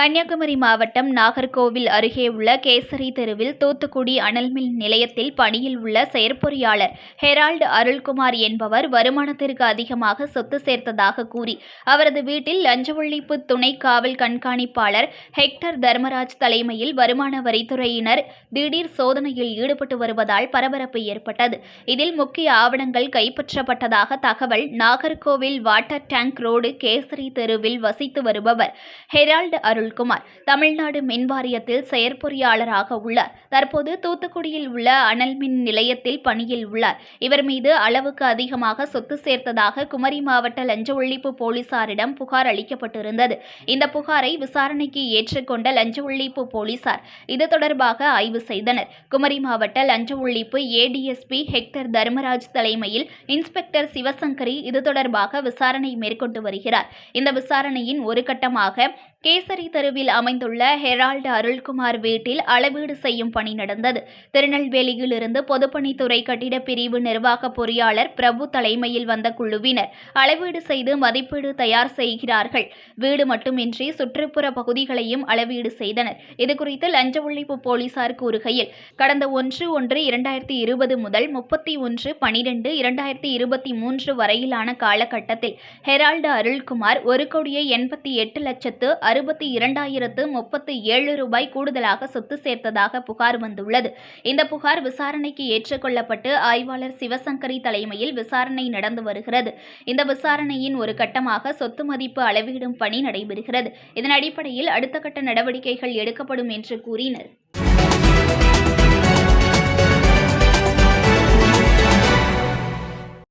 கன்னியாகுமரி மாவட்டம் நாகர்கோவில் அருகே உள்ள கேசரி தெருவில் தூத்துக்குடி அனல்மில் நிலையத்தில் பணியில் உள்ள செயற்பொறியாளர் ஹெரால்டு அருள்குமார் என்பவர் வருமானத்திற்கு அதிகமாக சொத்து சேர்த்ததாக கூறி அவரது வீட்டில் லஞ்ச ஒழிப்பு துணை காவல் கண்காணிப்பாளர் ஹெக்டர் தர்மராஜ் தலைமையில் வருமான வரித்துறையினர் திடீர் சோதனையில் ஈடுபட்டு வருவதால் பரபரப்பு ஏற்பட்டது. இதில் முக்கிய ஆவணங்கள் கைப்பற்றப்பட்டதாக தகவல் Nagercoil water tank road Kesari தெருவில் வசித்து வருபவர் ஹெரால்டு அருள் அருள்குமார் தமிழ்நாடு மின்வாரியத்தில் செயற்பொறியாளராக உள்ளார். தற்போது தூத்துக்குடியில் உள்ள அனல் மின் நிலையத்தில் பணியில் உள்ளார். இவர் மீது அளவுக்கு அதிகமாக சொத்து சேர்த்ததாக குமரி மாவட்ட லஞ்ச ஒழிப்பு போலீசாரிடம் புகார் அளிக்கப்பட்டிருந்தது. இந்த புகாரை விசாரணைக்கு ஏற்றுக்கொண்ட லஞ்ச ஒழிப்பு போலீசார் இது தொடர்பாக ஆய்வு செய்தனர். குமரி மாவட்ட லஞ்ச ஒழிப்பு ஏடிஎஸ்பி ஹெக்டர் தர்மராஜ் தலைமையில் இன்ஸ்பெக்டர் சிவசங்கரி இது தொடர்பாக விசாரணை மேற்கொண்டு வருகிறார். இந்த விசாரணையின் ஒரு கட்டமாக கேசரி தெருவில் அமைந்துள்ள ஹெரால்டு அருள்குமார் வீட்டில் அளவீடு செய்யும் பணி நடந்தது. திருநெல்வேலியில் இருந்து பொதுப்பணித்துறை கட்டிட பிரிவு நிர்வாக பொறியாளர் பிரபு தலைமையில் வந்த குழுவினர் அளவீடு செய்து மதிப்பீடு தயார் செய்கிறார்கள். வீடு மட்டுமின்றி சுற்றுப்புற பகுதிகளையும் அளவீடு செய்தனர். இதுகுறித்து லஞ்ச ஒழிப்பு போலீசார் கூறுகையில் கடந்த ஒன்று ஒன்று இரண்டாயிரத்தி இருபது முதல் முப்பத்தி ஒன்று பனிரெண்டு இரண்டாயிரத்தி இருபத்தி மூன்று வரையிலான காலகட்டத்தில் ஹெரால்டு அருள்குமார் ஒரு கோடியே எண்பத்தி எட்டு லட்சத்து அறுபத்தி இரண்டாயிரத்து முப்பத்தி ஏழு ரூபாய் கூடுதலாக சொத்து சேர்த்ததாக புகார் வந்துள்ளது. இந்த புகார் விசாரணைக்கு ஏற்றுக்கொள்ளப்பட்டு ஆய்வாளர் சிவசங்கரி தலைமையில் விசாரணை நடந்து வருகிறது. இந்த விசாரணையின் ஒரு கட்டமாக சொத்து மதிப்பு அளவிடும் பணி நடைபெறுகிறது. இதன் அடிப்படையில் அடுத்த கட்ட நடவடிக்கைகள் எடுக்கப்படும் என்று கூறினர்.